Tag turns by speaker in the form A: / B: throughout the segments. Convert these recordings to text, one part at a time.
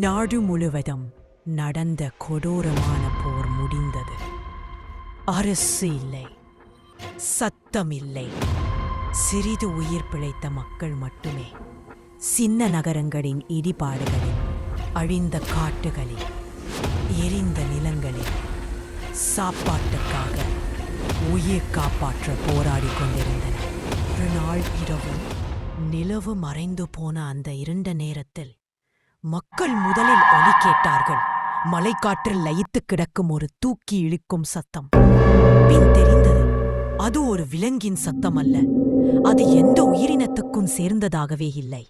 A: நாடு முழுவதும் நடந்த கொடூரமான போர் முடிந்தது. அரசு இல்லை சத்தம் இல்லை. சிறிது உயிர் பிழைத்த மக்கள் மட்டுமே சின்ன நகரங்களின் இடிபாடுகளில் அழிந்த காட்டுகளில் எரிந்த நிலங்களில் சாப்பாட்டுக்காக உயிர் காப்பாற்ற போராடி கொண்டிருந்தனர். ஒரு நாள் இரவும் நிலவு மறைந்து போன அந்த இருண்ட நேரத்தில் மக்கள் முதலில் ஒலி கேட்டார்கள். மலைக்காற்றில் லயித்து கிடக்கும் ஒரு தூக்கி இழுக்கும் சத்தம். பின் தெரிந்தது அது ஒரு விலங்கின் சத்தம் அல்ல. அது எந்த உயிரினத்துக்கும் சேர்ந்ததாகவே இல்லை.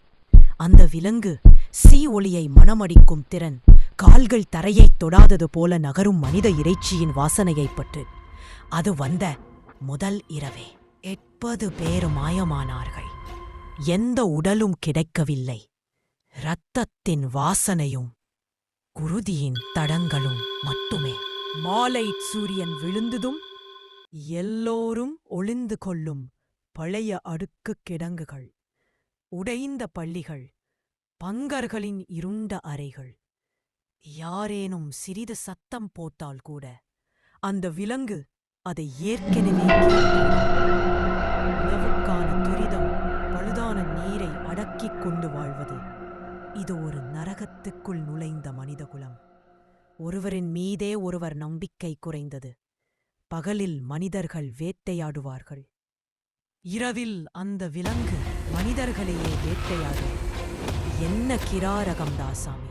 A: அந்த விலங்கு சீ ஒளியை மணமடிக்கும் திறன் கால்கள் தரையைத் தொடாதது போல நகரும் மனித இறைச்சியின் வாசனையைப் பற்று. அது வந்த முதல் இரவே. எட்பது பேர் மாயமானார்கள். எந்த உடலும் கிடைக்கவில்லை. இரத்தத்தின் வாசனையும் குருதியின் தடங்களும் மட்டுமே. மாலை சூரியன் விழுந்ததும் எல்லோரும் ஒளிந்து கொள்ளும் பழைய அடுக்கு கிடங்குகள் உடைந்த பள்ளிகள் பங்கர்களின் இருண்ட அறைகள். யாரேனும் சிறிது சத்தம் போட்டால் கூட அந்த விலங்கு அதை ஏற்கனவே நரகத்துக்குள் நுழைந்த மனிதகுலம். ஒருவரின் மீதே ஒருவர் நம்பிக்கை குறைந்தது. பகலில் மனிதர்கள் வேட்டையாடுவார்கள். இரவில் அந்த விலங்கு மனிதர்களையே வேட்டையாடும். என்ன கிராரகம் தாசாமி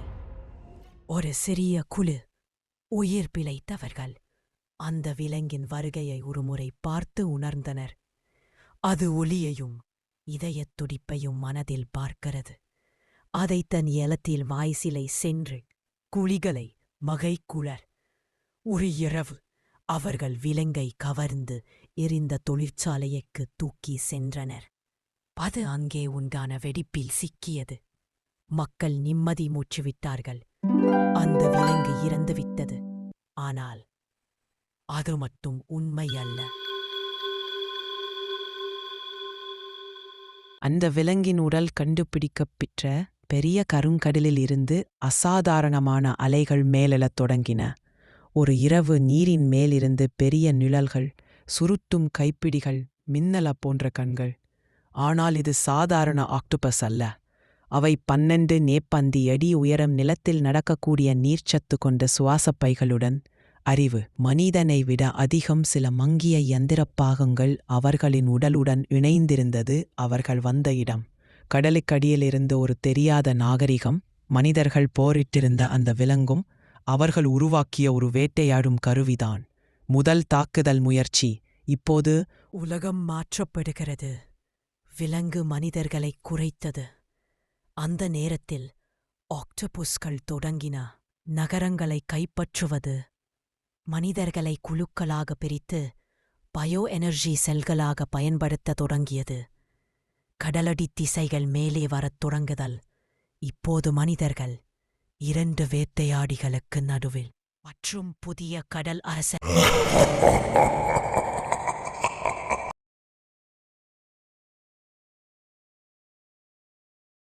A: ஒரு சிறிய குழு உயிர் பிழைத்தவர்கள். அந்த விலங்கின் வருகையை ஒருமுறை பார்த்து உணர்ந்தனர். அது ஒளியையும் இதயத் துடிப்பையும் மனதில் பார்க்கிறது. அதை தன் ஏலத்தில் வாய்சிலை சென்று குழிகளை மகைக்குளர் ஒரு இரவு அவர்கள் விலங்கை கவர்ந்து எரிந்த தொழிற்சாலையைக்கு தூக்கி சென்றனர். அது அங்கே உண்டான வெடிப்பில் சிக்கியது. மக்கள் நிம்மதி மூச்சுவிட்டார்கள். அந்த விலங்கு இறந்துவிட்டது. ஆனால் அது மட்டும் உண்மை அல்ல.
B: அந்த விலங்கின் உடல் கண்டுபிடிக்கப்பெற்ற பெரிய கருங்கடலில் இருந்து அசாதாரணமான அலைகள் மேலெழத் தொடங்கின. ஒரு இரவு நீரின் மேலிருந்து பெரிய நிழல்கள் சுருட்டும் கைப்பிடிகள் மின்னல போன்ற கண்கள். ஆனால் இது சாதாரண ஆக்டோபஸ் அல்ல. அவை பன்னெண்டு நேப்பந்தி அடி உயரம் நிலத்தில் நடக்கக்கூடிய நீர்ச்சத்து கொண்ட சுவாசப் பைகளுடன் அறிவு. மனிதனை விட அதிகம் சில மங்கிய யந்திரப் பாகங்கள் அவர்களின் உடலுடன் இணைந்திருந்தது அவர்கள் வந்த இடம். கடலுக்கடியிலிருந்து ஒரு தெரியாத நாகரிகம் மனிதர்கள் போரிட்டிருந்த அந்த விலங்கும் அவர்கள் உருவாக்கிய ஒரு வேட்டையாடும் கருவிதான். முதல் தாக்குதல் முயற்சி இப்போது
A: உலகம் மாற்றப்படுகிறது. விலங்கு மனிதர்களை குறைத்தது. அந்த நேரத்தில் ஆக்டபுஸ்கள் தொடங்கின. நகரங்களை கைப்பற்றுவது. மனிதர்களை குழுக்களாக பிரித்து பயோ எனர்ஜி செல்களாக பயன்படுத்த தொடங்கியது. கடலடி திசைகள் மேலே வரத் தொடங்குதல். இப்போது மனிதர்கள் இரண்டு வேட்டையாடிகளுக்கு நடுவில். மற்றும் புதிய கடல் அரச